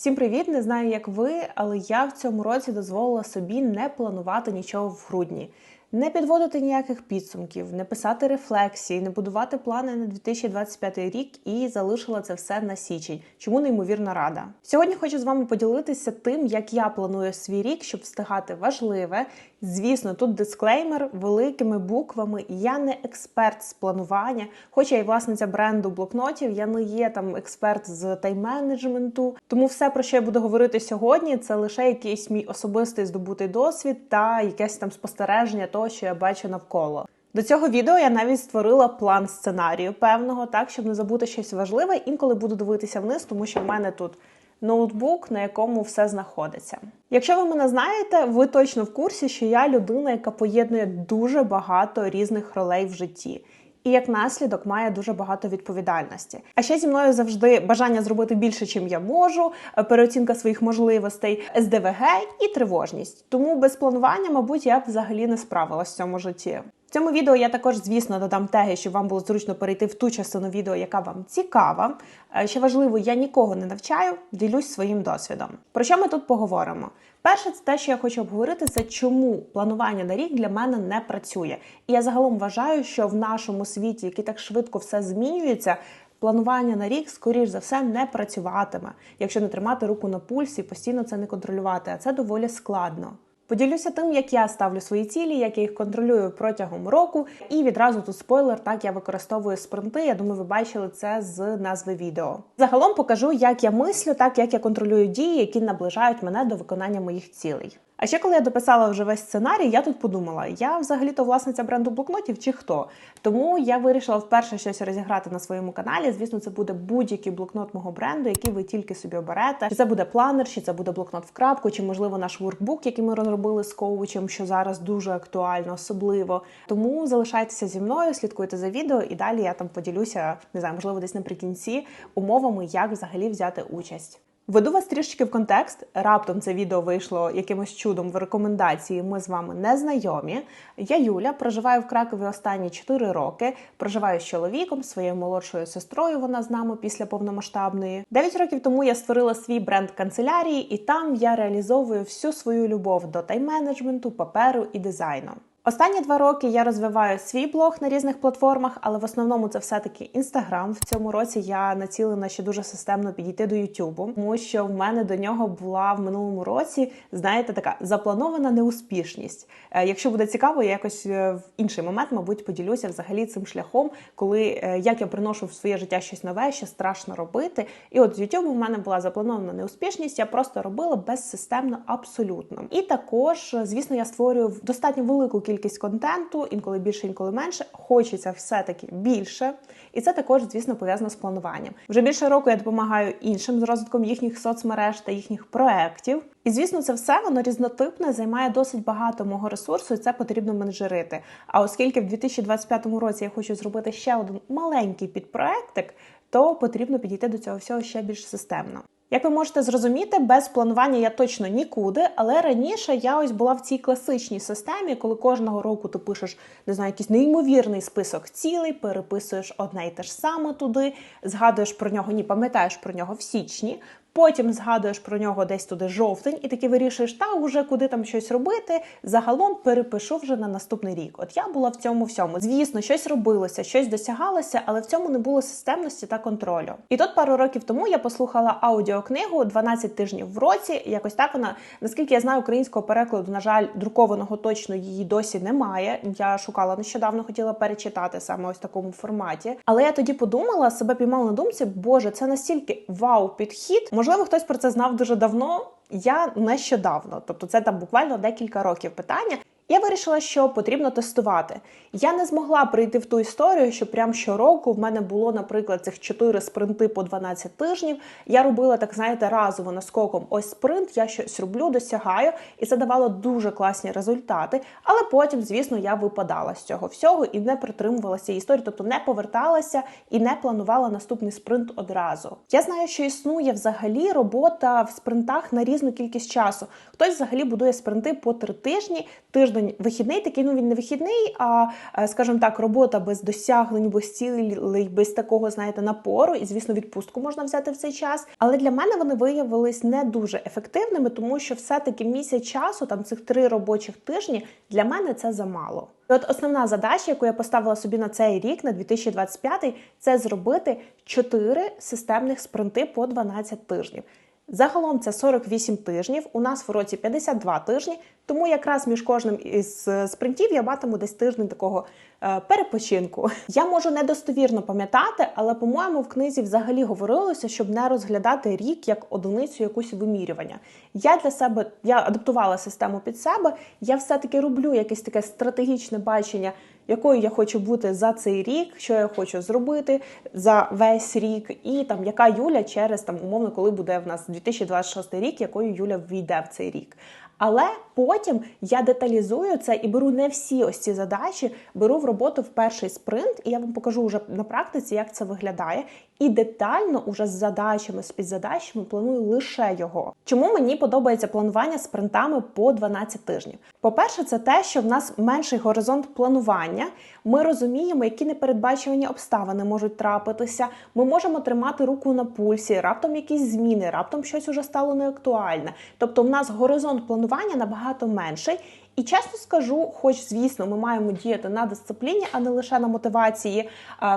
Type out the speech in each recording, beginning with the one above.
Всім привіт! Не знаю, як ви, але я в цьому році дозволила собі не планувати нічого в грудні, не підводити ніяких підсумків, не писати рефлексії, не будувати плани на 2025 рік і залишила це все на січень. Чому неймовірно рада? Сьогодні хочу з вами поділитися тим, як я планую свій рік, щоб встигати важливе. Звісно, тут дисклеймер великими буквами. Я не експерт з планування, хоча і власниця бренду блокнотів, я не є там експерт з тайм-менеджменту. Тому все, про що я буду говорити сьогодні, це лише якийсь мій особистий здобутий досвід та якесь там спостереження того, що я бачу навколо. До цього відео я навіть створила план сценарію певного, так щоб не забути щось важливе. Інколи буду дивитися вниз, тому що в мене тут ноутбук, на якому все знаходиться. Якщо ви мене знаєте, ви точно в курсі, що я людина, яка поєднує дуже багато різних ролей в житті. І як наслідок має дуже багато відповідальності. А ще зі мною завжди бажання зробити більше, чим я можу, переоцінка своїх можливостей, СДВГ і тривожність. Тому без планування, мабуть, я б взагалі не справилась в цьому житті. В цьому відео я також, звісно, додам теги, щоб вам було зручно перейти в ту частину відео, яка вам цікава. Е, Ще важливо, я нікого не навчаю, ділюсь своїм досвідом. Про що ми тут поговоримо? Перше, це те, що я хочу обговорити, це чому планування на рік для мене не працює. І я загалом вважаю, що в нашому світі, який так швидко все змінюється, планування на рік, скоріш за все, не працюватиме, якщо не тримати руку на пульсі постійно це не контролювати. А це доволі складно. Поділюся тим, як я ставлю свої цілі, як я їх контролюю протягом року. І відразу тут спойлер, так я використовую спринти. Я думаю, ви бачили це з назви відео. Загалом покажу, як я мислю, так як я контролюю дії, які наближають мене до виконання моїх цілей. А ще коли я дописала вже весь сценарій, я тут подумала: я взагалі-то власниця бренду блокнотів чи хто. Тому я вирішила вперше щось розіграти на своєму каналі. Звісно, це буде будь-який блокнот мого бренду, який ви тільки собі оберете. Чи це буде планер, чи це буде блокнот в крапку, чи можливо наш воркбук, який ми розробили з коучем, що зараз дуже актуально, особливо. Тому залишайтеся зі мною, слідкуйте за відео, і далі я там поділюся, не знаю, можливо, десь наприкінці умовами, як взагалі взяти участь. Веду вас трішечки в контекст. Раптом це відео вийшло якимось чудом в рекомендації. Ми з вами не знайомі. Я Юля, проживаю в Кракові останні 4 роки. Проживаю з чоловіком, своєю молодшою сестрою. Вона з нами після повномасштабної. 9 років тому я створила свій бренд канцелярії, і там я реалізовую всю свою любов до тайм-менеджменту, паперу і дизайну. Останні два роки я розвиваю свій блог на різних платформах, але в основному це все-таки інстаграм. В цьому році я націлена ще дуже системно підійти до Ютубу, тому що в мене до нього була в минулому році, знаєте, така запланована неуспішність. Е, Якщо буде цікаво, я якось е, в інший момент, мабуть, поділюся взагалі цим шляхом, коли е, як я приношу в своє життя щось нове, що страшно робити. І от з Ютубу в мене була запланована неуспішність. Я просто робила безсистемно абсолютно. І також, звісно, я створюю достатньо велику кількість контенту, інколи більше, інколи менше. Хочеться все-таки більше. І це також, звісно, пов'язано з плануванням. Вже більше року я допомагаю іншим з розвитком їхніх соцмереж та їхніх проєктів. І звісно, це все воно різнотипне, займає досить багато мого ресурсу, і це потрібно менеджерити. А оскільки в 2025 році я хочу зробити ще один маленький підпроектик, то потрібно підійти до цього всього ще більш системно. Як ви можете зрозуміти, без планування я точно нікуди, але раніше я ось була в цій класичній системі, коли кожного року ти пишеш не знаю, якийсь неймовірний список цілей, переписуєш одне і те ж саме туди, згадуєш про нього, ні, пам'ятаєш про нього в січні. Потім згадуєш про нього десь туди жовтень, і таки вирішуєш, та вже куди там щось робити. Загалом перепишу вже на наступний рік. От я була в цьому всьому. Звісно, щось робилося, щось досягалося, але в цьому не було системності та контролю. І тут пару років тому я послухала аудіокнигу «12 тижнів в році. Якось так вона, наскільки я знаю, українського перекладу, на жаль, друкованого точно її досі немає. Я шукала нещодавно, хотіла перечитати саме ось в такому форматі. Але я тоді подумала, себе піймала на думці, боже, це настільки вау підхід. Можливо, хтось про це знав дуже давно. Я нещодавно, тобто це там буквально декілька років питання. Я вирішила, що потрібно тестувати. Я не змогла прийти в ту історію, що прям щороку в мене було, наприклад, цих 4 спринти по 12 тижнів. Я робила так, знаєте, разово наскоком. Ось спринт, я щось роблю, досягаю, і це давало дуже класні результати. Але потім, звісно, я випадала з цього всього і не притримувалася історії, тобто не поверталася і не планувала наступний спринт одразу. Я знаю, що існує взагалі робота в спринтах на різну кількість часу. Хтось взагалі будує спринти по три тижні, тиждень тиждень вихідний, такий ну він не вихідний, а е, скажімо так, робота без досягнень, без цілей, без такого, знаєте, напору. І звісно, відпустку можна взяти в цей час. Але для мене вони виявились не дуже ефективними, тому що все-таки місяць часу, там цих три робочих тижні, для мене це замало. І от основна задача, яку я поставила собі на цей рік, на 2025, це зробити 4 системних спринти по 12 тижнів. Загалом це 48 тижнів. У нас в році 52 тижні, тому якраз між кожним із е, спринтів я матиму десь тиждень такого е, перепочинку. Я можу недостовірно пам'ятати, але по-моєму в книзі взагалі говорилося, щоб не розглядати рік як одиницю якусь вимірювання. Я для себе я адаптувала систему під себе. Я все-таки роблю якесь таке стратегічне бачення, якою я хочу бути за цей рік, що я хочу зробити за весь рік, і там яка Юля через там умовно, коли буде в нас 2026 рік, якою Юля війде в цей рік. Але потім я деталізую це і беру не всі ось ці задачі, беру в роботу в перший спринт, і я вам покажу вже на практиці, як це виглядає. І детально уже з задачами, з підзадачами планую лише його. Чому мені подобається планування спринтами по 12 тижнів? По-перше, це те, що в нас менший горизонт планування. Ми розуміємо, які непередбачувані обставини можуть трапитися. Ми можемо тримати руку на пульсі, раптом якісь зміни, раптом щось уже стало неактуальне. Тобто, в нас горизонт планування набагато менший. І чесно скажу, хоч звісно, ми маємо діяти на дисципліні, а не лише на мотивації.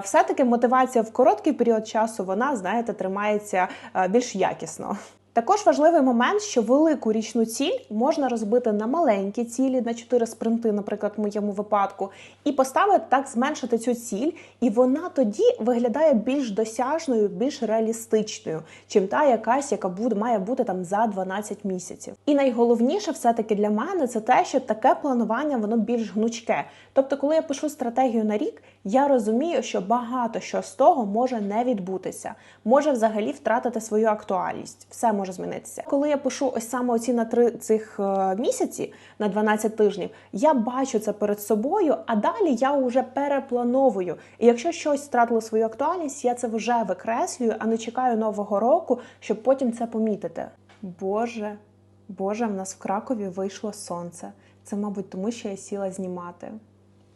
Все-таки мотивація в короткий період часу вона, знаєте, тримається більш якісно. Також важливий момент, що велику річну ціль можна розбити на маленькі цілі, на 4 спринти, наприклад, в моєму випадку, і поставити так, зменшити цю ціль, і вона тоді виглядає більш досяжною, більш реалістичною, чим та якась, яка буде має бути там за 12 місяців. І найголовніше, все-таки для мене, це те, що таке планування воно більш гнучке. Тобто, коли я пишу стратегію на рік, я розумію, що багато що з того може не відбутися, може взагалі втратити свою актуальність. Все може змінитися. Коли я пишу ось саме оці на три цих е, місяці, на 12 тижнів, я бачу це перед собою, а далі я вже переплановую. І якщо щось втратило свою актуальність, я це вже викреслюю, а не чекаю нового року, щоб потім це помітити. Боже, Боже, в нас в Кракові вийшло сонце. Це, мабуть, тому що я сіла знімати.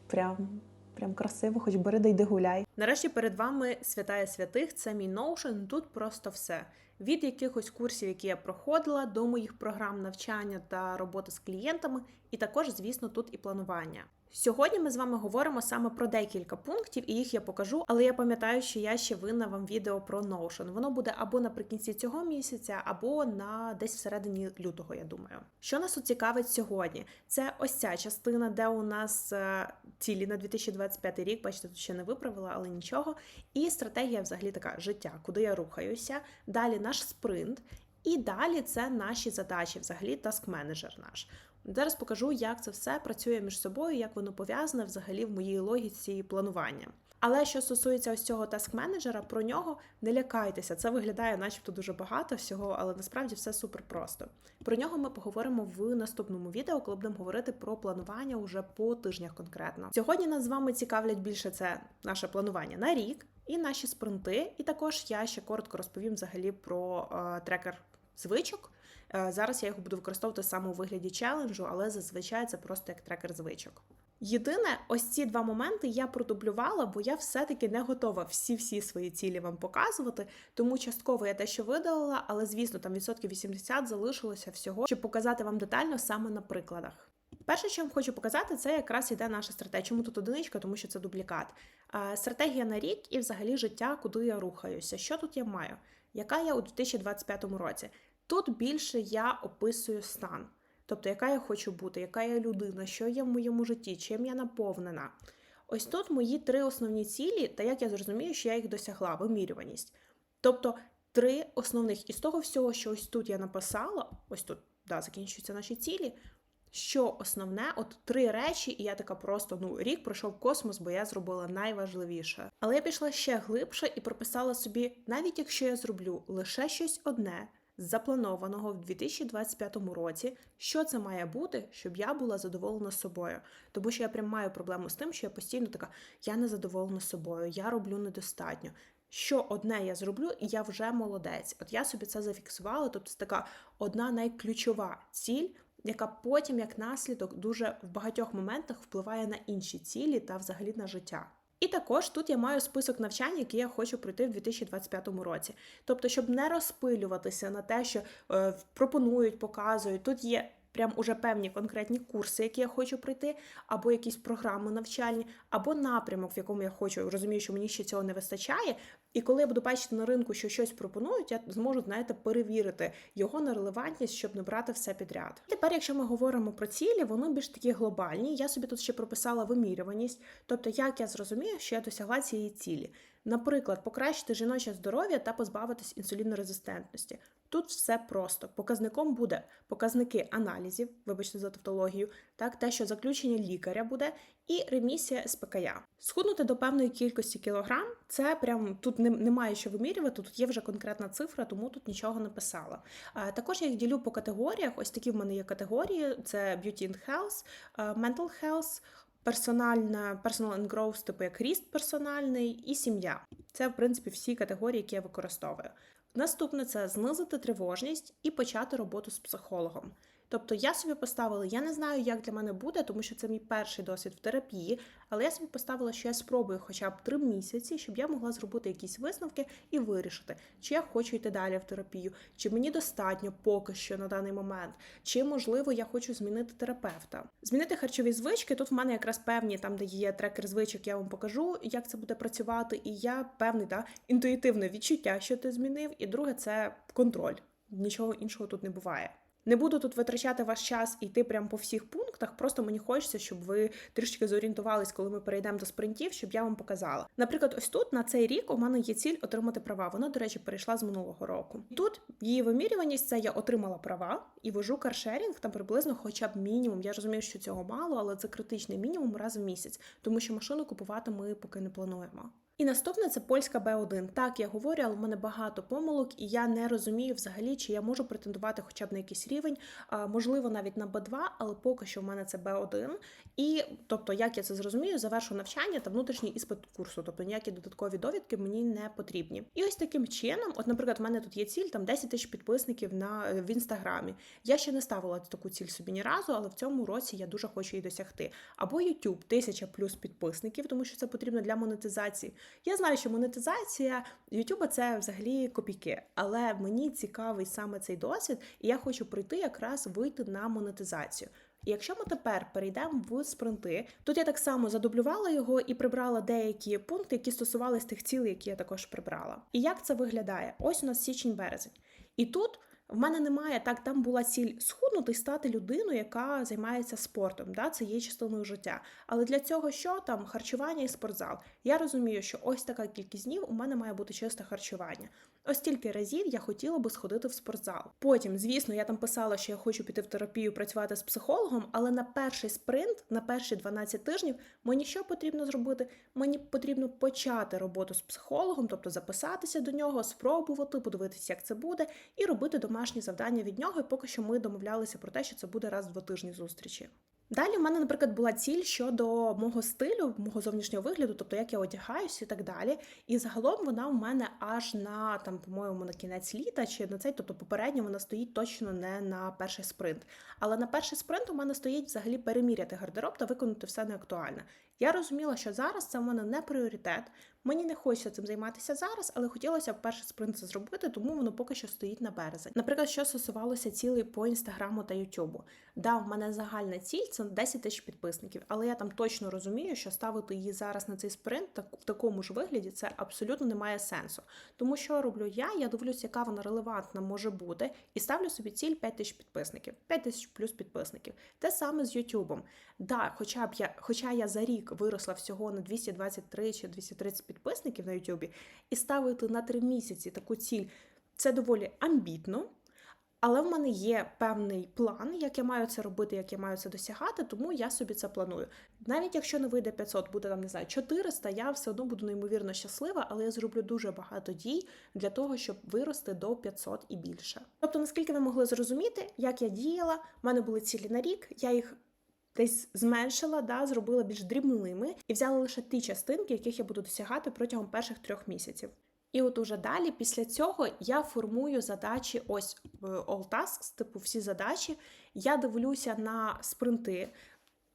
Прям. Прям красиво, хоч бери да йди гуляй. Нарешті перед вами святая святих. Це мій Notion. Тут просто все. Від якихось курсів, які я проходила, до моїх програм навчання та роботи з клієнтами, і також, звісно, тут і планування. Сьогодні ми з вами говоримо саме про декілька пунктів, і їх я покажу. Але я пам'ятаю, що я ще винна вам відео про Notion. Воно буде або наприкінці цього місяця, або на десь всередині лютого. Я думаю, що нас цікавить сьогодні. Це ось ця частина, де у нас е, цілі на 2025 рік. Бачите, тут ще не виправила, але нічого. І стратегія, взагалі, така життя, куди я рухаюся. Далі наш спринт. І далі це наші задачі, взагалі, таск-менеджер наш. Зараз покажу, як це все працює між собою, як воно пов'язане взагалі в моїй логіці планування. Але що стосується ось цього таск-менеджера, про нього не лякайтеся. Це виглядає, начебто, дуже багато всього, але насправді все супер просто. Про нього ми поговоримо в наступному відео, коли будемо говорити про планування уже по тижнях конкретно. Сьогодні нас з вами цікавлять більше це наше планування на рік і наші спринти. І також я ще коротко розповім взагалі про е, трекер звичок. Е, зараз я його буду використовувати саме у вигляді челенджу, але зазвичай це просто як трекер звичок. Єдине, ось ці два моменти я продублювала, бо я все-таки не готова всі-всі свої цілі вам показувати. Тому частково я те, що видалила, але звісно, там відсотків 80 залишилося всього, щоб показати вам детально саме на прикладах. Перше, що я вам хочу показати, це якраз іде наша стратегія. Чому тут одиничка? Тому що це дублікат. Стратегія на рік і взагалі життя, куди я рухаюся. Що тут я маю? Яка я у 2025 році? Тут більше я описую стан. Тобто, яка я хочу бути, яка я людина, що є в моєму житті, чим я наповнена. Ось тут мої три основні цілі, та як я зрозумію, що я їх досягла, вимірюваність. Тобто три основних із того всього, що ось тут я написала, ось тут да, закінчуються наші цілі. Що основне, от три речі, і я така просто ну рік пройшов космос, бо я зробила найважливіше. Але я пішла ще глибше і прописала собі, навіть якщо я зроблю лише щось одне, запланованого в 2025 році, що це має бути, щоб я була задоволена собою. Тому що я прям маю проблему з тим, що я постійно така, я не задоволена собою, я роблю недостатньо. Що одне я зроблю, і я вже молодець. От я собі це зафіксувала. Тобто це така одна найключова ціль яка потім, як наслідок, дуже в багатьох моментах впливає на інші цілі та взагалі на життя. І також тут я маю список навчань, які я хочу пройти в 2025 році. Тобто, щоб не розпилюватися на те, що е, пропонують, показують, тут є. Прям уже певні конкретні курси, які я хочу пройти, або якісь програми навчальні, або напрямок, в якому я хочу, розумію, що мені ще цього не вистачає. І коли я буду бачити на ринку, що щось пропонують, я зможу, знаєте, перевірити його на релевантність, щоб не брати все підряд. Тепер, якщо ми говоримо про цілі, вони більш такі глобальні. Я собі тут ще прописала вимірюваність, тобто як я зрозумію, що я досягла цієї цілі. Наприклад, покращити жіноче здоров'я та позбавитись інсулінорезистентності. Тут все просто. Показником буде показники аналізів, вибачте за тавтологію, так, те, що заключення лікаря буде, і ремісія СПКЯ. Схуднути до певної кількості кілограм, це прям тут немає що вимірювати, тут є вже конкретна цифра, тому тут нічого не писала. Також я їх ділю по категоріях. Ось такі в мене є категорії: це Beauty and Health, е, Mental Health, персональна, personal and growth, типу як ріст персональний, і сім'я. Це, в принципі, всі категорії, які я використовую. Наступне це знизити тривожність і почати роботу з психологом. Тобто я собі поставила, я не знаю, як для мене буде, тому що це мій перший досвід в терапії, але я собі поставила, що я спробую хоча б три місяці, щоб я могла зробити якісь висновки і вирішити, чи я хочу йти далі в терапію, чи мені достатньо поки що на даний момент, чи можливо я хочу змінити терапевта. Змінити харчові звички. Тут в мене якраз певні там, де є трекер звичок, я вам покажу, як це буде працювати. І я певний да, інтуїтивне відчуття, що ти змінив. І друге, це контроль. Нічого іншого тут не буває. Не буду тут витрачати ваш час і йти прямо по всіх пунктах. Просто мені хочеться, щоб ви трішки зорієнтувались, коли ми перейдемо до спринтів, щоб я вам показала. Наприклад, ось тут на цей рік у мене є ціль отримати права. Вона, до речі, перейшла з минулого року. Тут її вимірюваність це я отримала права і вожу каршерінг там приблизно, хоча б мінімум. Я розумію, що цього мало, але це критичний мінімум раз в місяць, тому що машину купувати ми поки не плануємо. І наступне це польська Б1. Так, я говорю, але в мене багато помилок, і я не розумію взагалі, чи я можу претендувати хоча б на якийсь рівень, можливо, навіть на Б2, але поки що в мене це Б1. І тобто, як я це зрозумію, завершу навчання та внутрішній іспит курсу, тобто ніякі додаткові довідки мені не потрібні. І ось таким чином, от, наприклад, в мене тут є ціль там 10 тисяч підписників на в інстаграмі. Я ще не ставила таку ціль собі ні разу, але в цьому році я дуже хочу її досягти. Або YouTube тисяча плюс підписників, тому що це потрібно для монетизації. Я знаю, що монетизація YouTube це взагалі копійки, але мені цікавий саме цей досвід, і я хочу прийти якраз вийти на монетизацію. І якщо ми тепер перейдемо в спринти, тут я так само задублювала його і прибрала деякі пункти, які стосувалися тих цілей, які я також прибрала. І як це виглядає? Ось у нас січень-березень. І тут в мене немає так, там була ціль схуднути і стати людиною, яка займається спортом. Да? Це є частиною життя. Але для цього що там харчування і спортзал. Я розумію, що ось така кількість днів у мене має бути чисте харчування. Ось стільки разів я хотіла би сходити в спортзал. Потім, звісно, я там писала, що я хочу піти в терапію, працювати з психологом, але на перший спринт, на перші 12 тижнів, мені що потрібно зробити? Мені потрібно почати роботу з психологом, тобто записатися до нього, спробувати, подивитися, як це буде, і робити домашні завдання від нього. І поки що ми домовлялися про те, що це буде раз в два тижні зустрічі. Далі в мене, наприклад, була ціль щодо мого стилю, мого зовнішнього вигляду, тобто як я одягаюся і так далі. І загалом вона в мене аж на там, по-моєму, на кінець літа чи на цей, тобто попередньо вона стоїть точно не на перший спринт. Але на перший спринт у мене стоїть взагалі переміряти гардероб та виконати все неактуальне. Я розуміла, що зараз це в мене не пріоритет. Мені не хочеться цим займатися зараз, але хотілося б перший спринт це зробити, тому воно поки що стоїть на березень. Наприклад, що стосувалося цілей по інстаграму та Ютубу. Да, в мене загальна ціль це 10 тисяч підписників, але я там точно розумію, що ставити її зараз на цей спринт в такому ж вигляді це абсолютно не має сенсу. Тому що роблю я, я дивлюся, яка вона релевантна може бути, і ставлю собі ціль 5 тисяч підписників, 5 тисяч плюс підписників. Те саме з Ютубом. Да, хоча б я, хоча я за рік виросла всього на 223 чи 230 підписників на Ютубі, і ставити на 3 місяці таку ціль це доволі амбітно. Але в мене є певний план, як я маю це робити, як я маю це досягати, тому я собі це планую. Навіть якщо не вийде 500, буде там не знаю 400, я все одно буду неймовірно щаслива, але я зроблю дуже багато дій для того, щоб вирости до 500 і більше. Тобто, наскільки ви могли зрозуміти, як я діяла, в мене були цілі на рік, я їх. Десь зменшила, да, зробила більш дрібними і взяла лише ті частинки, яких я буду досягати протягом перших трьох місяців. І от уже далі, після цього, я формую задачі, ось all tasks, типу всі задачі. Я дивлюся на спринти,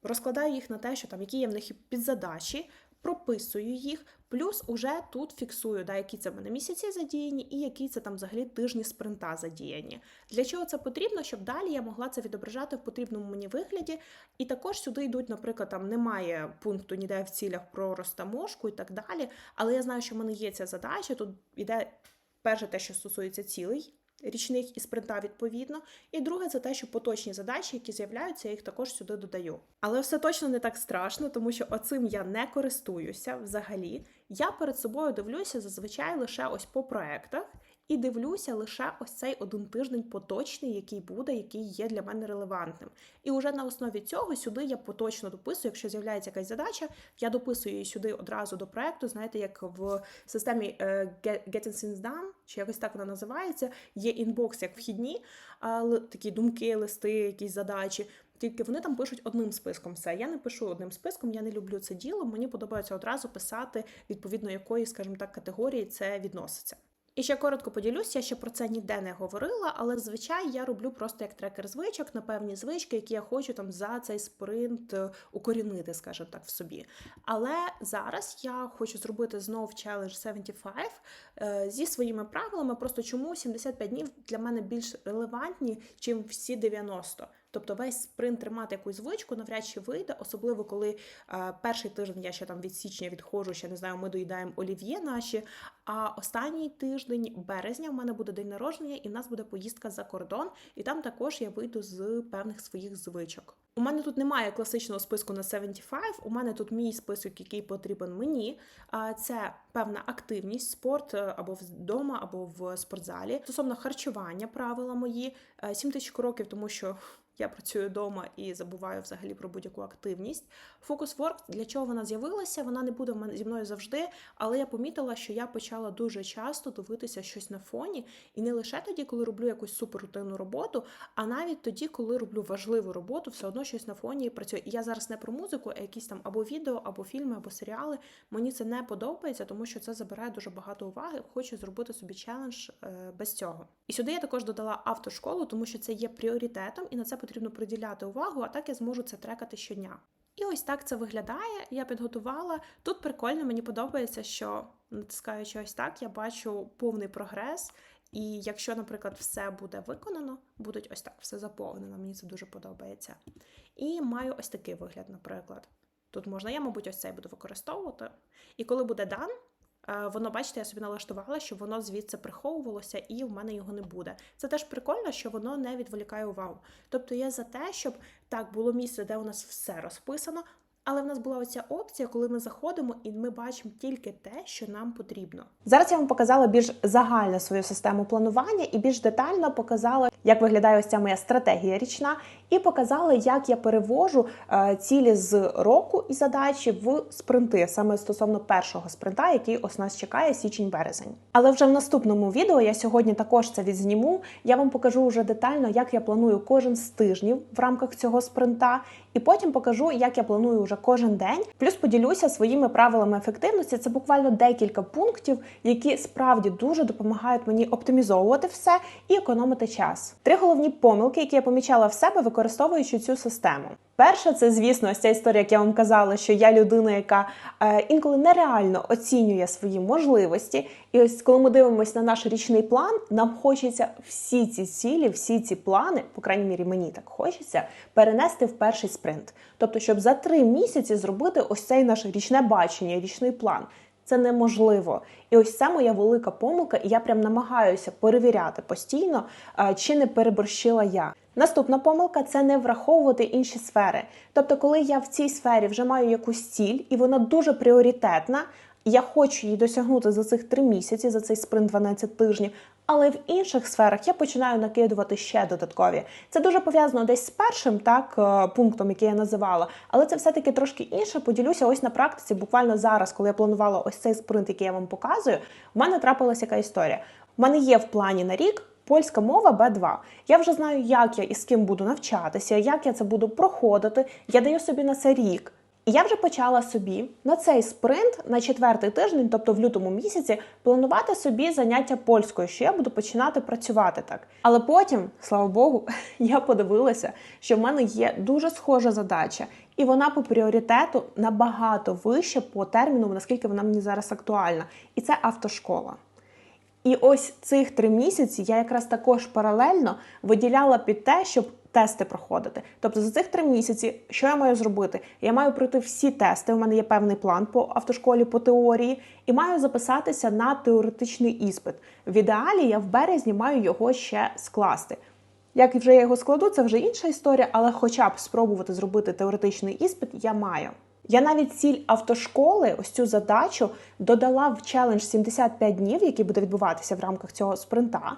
розкладаю їх на те, що там які є в них підзадачі, прописую їх, плюс уже тут фіксую, да, які це в мене місяці задіяні і які це там взагалі тижні спринта задіяні. Для чого це потрібно? Щоб далі я могла це відображати в потрібному мені вигляді. І також сюди йдуть, наприклад, там немає пункту ніде в цілях про розтаможку і так далі. Але я знаю, що в мене є ця задача. Тут іде перше те, що стосується цілей річних і спринта відповідно. І друге, це те, що поточні задачі, які з'являються, я їх також сюди додаю. Але все точно не так страшно, тому що оцим я не користуюся взагалі. Я перед собою дивлюся зазвичай лише ось по проектах. І дивлюся лише ось цей один тиждень поточний, який буде, який є для мене релевантним. І вже на основі цього сюди я поточно дописую. Якщо з'являється якась задача, я дописую її сюди одразу до проекту. Знаєте, як в системі е, Getting Things Done, чи якось так вона називається. Є інбокс як вхідні, такі думки, листи, якісь задачі. Тільки вони там пишуть одним списком все. Я не пишу одним списком, я не люблю це діло. Мені подобається одразу писати відповідно якої, скажімо так, категорії це відноситься. І ще коротко поділюсь, я ще про це ніде не говорила, але зазвичай я роблю просто як трекер звичок на певні звички, які я хочу там за цей спринт е, укорінити, скажімо так, в собі. Але зараз я хочу зробити знов Challenge 75 е, зі своїми правилами. Просто чому 75 днів для мене більш релевантні, чим всі 90. Тобто весь спринт тримати якусь звичку навряд чи вийде, особливо коли е, перший тиждень я ще там від січня відходжу, ще не знаю, ми доїдаємо олів'є наші. А останній тиждень березня в мене буде день народження, і в нас буде поїздка за кордон, і там також я вийду з певних своїх звичок. У мене тут немає класичного списку на 75, У мене тут мій список, який потрібен мені. Це певна активність, спорт е, або вдома, або в спортзалі. Стосовно харчування, правила мої 7 е, тисяч кроків, тому що я працюю вдома і забуваю взагалі про будь-яку активність. Фокус ворк для чого вона з'явилася? Вона не буде зі мною завжди, але я помітила, що я почала дуже часто дивитися щось на фоні, і не лише тоді, коли роблю якусь суперрутинну роботу, а навіть тоді, коли роблю важливу роботу, все одно щось на фоні працює. І я зараз не про музику, а якісь там або відео, або фільми, або серіали. Мені це не подобається, тому що це забирає дуже багато уваги. Хочу зробити собі челендж е, без цього. І сюди я також додала автошколу, тому що це є пріоритетом, і на це потрібно приділяти увагу, а так я зможу це трекати щодня. І ось так це виглядає. Я підготувала. Тут прикольно, мені подобається, що натискаючи ось так, я бачу повний прогрес. І якщо, наприклад, все буде виконано, будуть ось так, все заповнено. Мені це дуже подобається. І маю ось такий вигляд, наприклад. Тут можна, я, мабуть, ось цей буду використовувати. І коли буде дан, воно, бачите, я собі налаштувала, щоб воно звідси приховувалося, і в мене його не буде. Це теж прикольно, що воно не відволікає увагу. Тобто я за те, щоб так було місце, де у нас все розписано, але в нас була оця опція, коли ми заходимо і ми бачимо тільки те, що нам потрібно. Зараз я вам показала більш загальну свою систему планування і більш детально показала, як виглядає ось ця моя стратегія річна, і показала, як я перевожу е, цілі з року і задачі в спринти, саме стосовно першого спринта, який ось нас чекає січень-березень. Але вже в наступному відео я сьогодні також це відзніму. Я вам покажу вже детально, як я планую кожен з тижнів в рамках цього спринта, і потім покажу, як я планую вже кожен день. Плюс поділюся своїми правилами ефективності. Це буквально декілька пунктів, які справді дуже допомагають мені оптимізовувати все і економити час. Три головні помилки, які я помічала в себе, використовуючи цю систему. Перше, це, звісно, ось ця історія, як я вам казала, що я людина, яка е, інколи нереально оцінює свої можливості. І ось коли ми дивимося на наш річний план, нам хочеться всі ці цілі, всі ці плани, по крайній мірі, мені так хочеться, перенести в перший спринт. Тобто, щоб за три місяці зробити ось цей наш річне бачення, річний план. Це неможливо. І ось це моя велика помилка, і я прям намагаюся перевіряти постійно, е, чи не переборщила я. Наступна помилка це не враховувати інші сфери. Тобто, коли я в цій сфері вже маю якусь ціль, і вона дуже пріоритетна, я хочу її досягнути за цих три місяці, за цей спринт 12 тижнів. Але в інших сферах я починаю накидувати ще додаткові. Це дуже пов'язано десь з першим так е, пунктом, який я називала, але це все-таки трошки інше. Поділюся ось на практиці. Буквально зараз, коли я планувала ось цей спринт, який я вам показую, в мене трапилася яка історія. У мене є в плані на рік. Польська мова Б2. Я вже знаю, як я і з ким буду навчатися, як я це буду проходити. Я даю собі на це рік. І я вже почала собі на цей спринт на четвертий тиждень, тобто в лютому місяці, планувати собі заняття польською, що я буду починати працювати так. Але потім, слава Богу, я подивилася, що в мене є дуже схожа задача, і вона по пріоритету набагато вище по терміну, наскільки вона мені зараз актуальна. І це автошкола. І ось цих три місяці я якраз також паралельно виділяла під те, щоб тести проходити. Тобто за цих три місяці, що я маю зробити? Я маю пройти всі тести. У мене є певний план по автошколі по теорії, і маю записатися на теоретичний іспит. В ідеалі я в березні маю його ще скласти. Як вже я його складу, це вже інша історія, але хоча б спробувати зробити теоретичний іспит я маю. Я навіть ціль автошколи, ось цю задачу, додала в челендж 75 днів, який буде відбуватися в рамках цього спринта,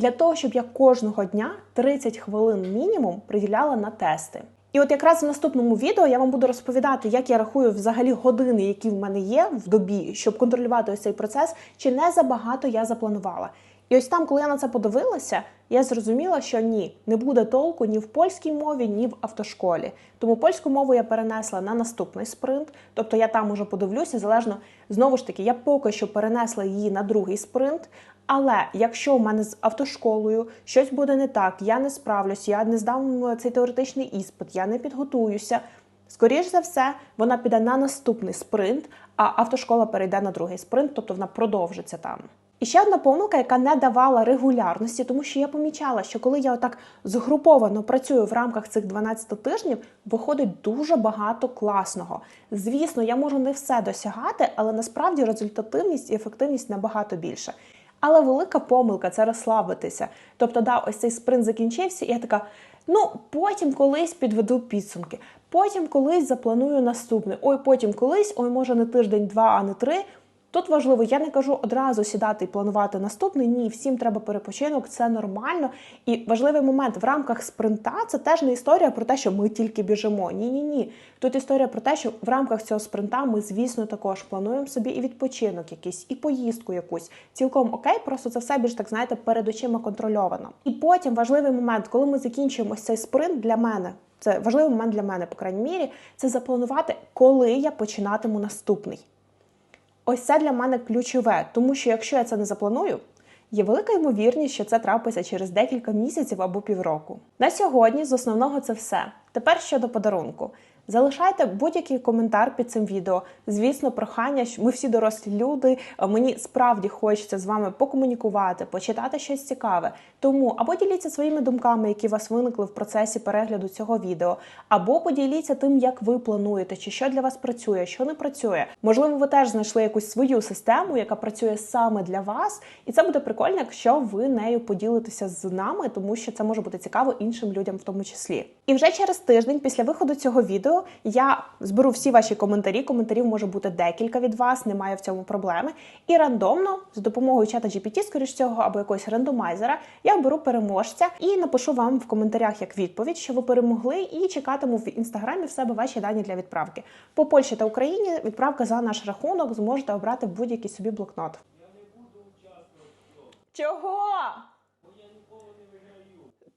для того, щоб я кожного дня 30 хвилин мінімум приділяла на тести. І от якраз в наступному відео я вам буду розповідати, як я рахую взагалі години, які в мене є в добі, щоб контролювати ось цей процес, чи не забагато я запланувала. І ось там, коли я на це подивилася, я зрозуміла, що ні, не буде толку ні в польській мові, ні в автошколі. Тому польську мову я перенесла на наступний спринт, тобто я там уже подивлюся, залежно знову ж таки, я поки що перенесла її на другий спринт. Але якщо в мене з автошколою щось буде не так, я не справлюсь, я не здам цей теоретичний іспит, я не підготуюся. Скоріш за все, вона піде на наступний спринт, а автошкола перейде на другий спринт, тобто вона продовжиться там. І ще одна помилка, яка не давала регулярності, тому що я помічала, що коли я отак згруповано працюю в рамках цих 12 тижнів, виходить дуже багато класного. Звісно, я можу не все досягати, але насправді результативність і ефективність набагато більше. Але велика помилка це розслабитися. Тобто, да, ось цей спринт закінчився, і я така: ну потім колись підведу підсумки. Потім колись запланую наступний. Ой, потім колись, ой, може не тиждень, два, а не три. Тут важливо, я не кажу одразу сідати і планувати наступний. Ні, всім треба перепочинок, це нормально. І важливий момент в рамках спринта це теж не історія про те, що ми тільки біжимо. Ні, ні, ні. Тут історія про те, що в рамках цього спринта ми, звісно, також плануємо собі і відпочинок, якийсь, і поїздку якусь. Цілком окей, просто це все більш так знаєте перед очима контрольовано. І потім важливий момент, коли ми закінчуємо цей спринт для мене. Це важливий момент для мене, по крайній мірі, це запланувати, коли я починатиму наступний. Ось це для мене ключове, тому що якщо я це не запланую, є велика ймовірність, що це трапиться через декілька місяців або півроку. На сьогодні з основного це все. Тепер щодо подарунку. Залишайте будь-який коментар під цим відео. Звісно, прохання, що ми всі дорослі люди. Мені справді хочеться з вами покомунікувати, почитати щось цікаве. Тому або діліться своїми думками, які у вас виникли в процесі перегляду цього відео, або поділіться тим, як ви плануєте, чи що для вас працює, що не працює. Можливо, ви теж знайшли якусь свою систему, яка працює саме для вас, і це буде прикольно, якщо ви нею поділитеся з нами, тому що це може бути цікаво іншим людям в тому числі. І вже через тиждень після виходу цього відео я зберу всі ваші коментарі. Коментарів може бути декілька від вас, немає в цьому проблеми. І рандомно за допомогою чата GPT, скоріш цього, або якогось рандомайзера, я оберу переможця і напишу вам в коментарях як відповідь, що ви перемогли, і чекатиму в інстаграмі в себе ваші дані для відправки. По Польщі та Україні відправка за наш рахунок зможете обрати будь-який собі блокнот. Чого?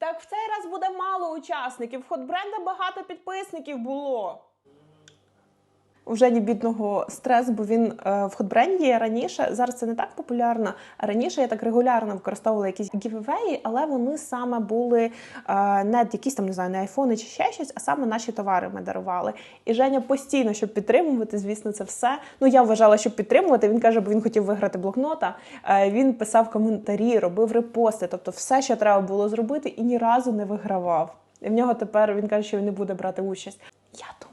Так в цей раз буде мало учасників. В Хотбренда багато підписників було. У Жені бідного стрес, бо він е, в Хотбренді раніше, зараз це не так популярно. Раніше я так регулярно використовувала якісь гівевеї, але вони саме були е, не якісь там не знаю, не айфони чи ще щось, а саме наші товари ми дарували. І Женя постійно, щоб підтримувати, звісно, це все. Ну я вважала, щоб підтримувати. Він каже, бо він хотів виграти блокнота. Е, він писав коментарі, робив репости, тобто все, що треба було зробити, і ні разу не вигравав. І в нього тепер він каже, що він не буде брати участь. Я думаю.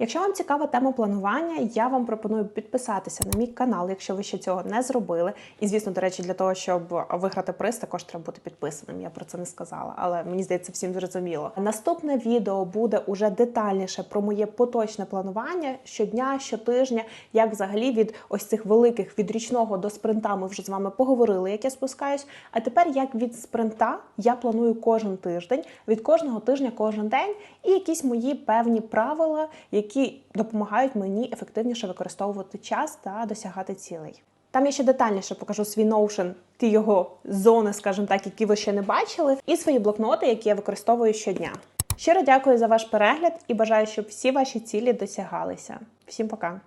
Якщо вам цікава тема планування, я вам пропоную підписатися на мій канал, якщо ви ще цього не зробили. І звісно, до речі, для того, щоб виграти приз, також треба бути підписаним. Я про це не сказала, але мені здається, всім зрозуміло. Наступне відео буде уже детальніше про моє поточне планування щодня, щотижня, як взагалі від ось цих великих від річного до спринта ми вже з вами поговорили, як я спускаюсь. А тепер як від спринта я планую кожен тиждень, від кожного тижня кожен день, і якісь мої певні правила, які які допомагають мені ефективніше використовувати час та досягати цілей. Там я ще детальніше покажу свій Notion, ті його зони, скажімо так, які ви ще не бачили, і свої блокноти, які я використовую щодня. Щиро дякую за ваш перегляд і бажаю, щоб всі ваші цілі досягалися. Всім пока!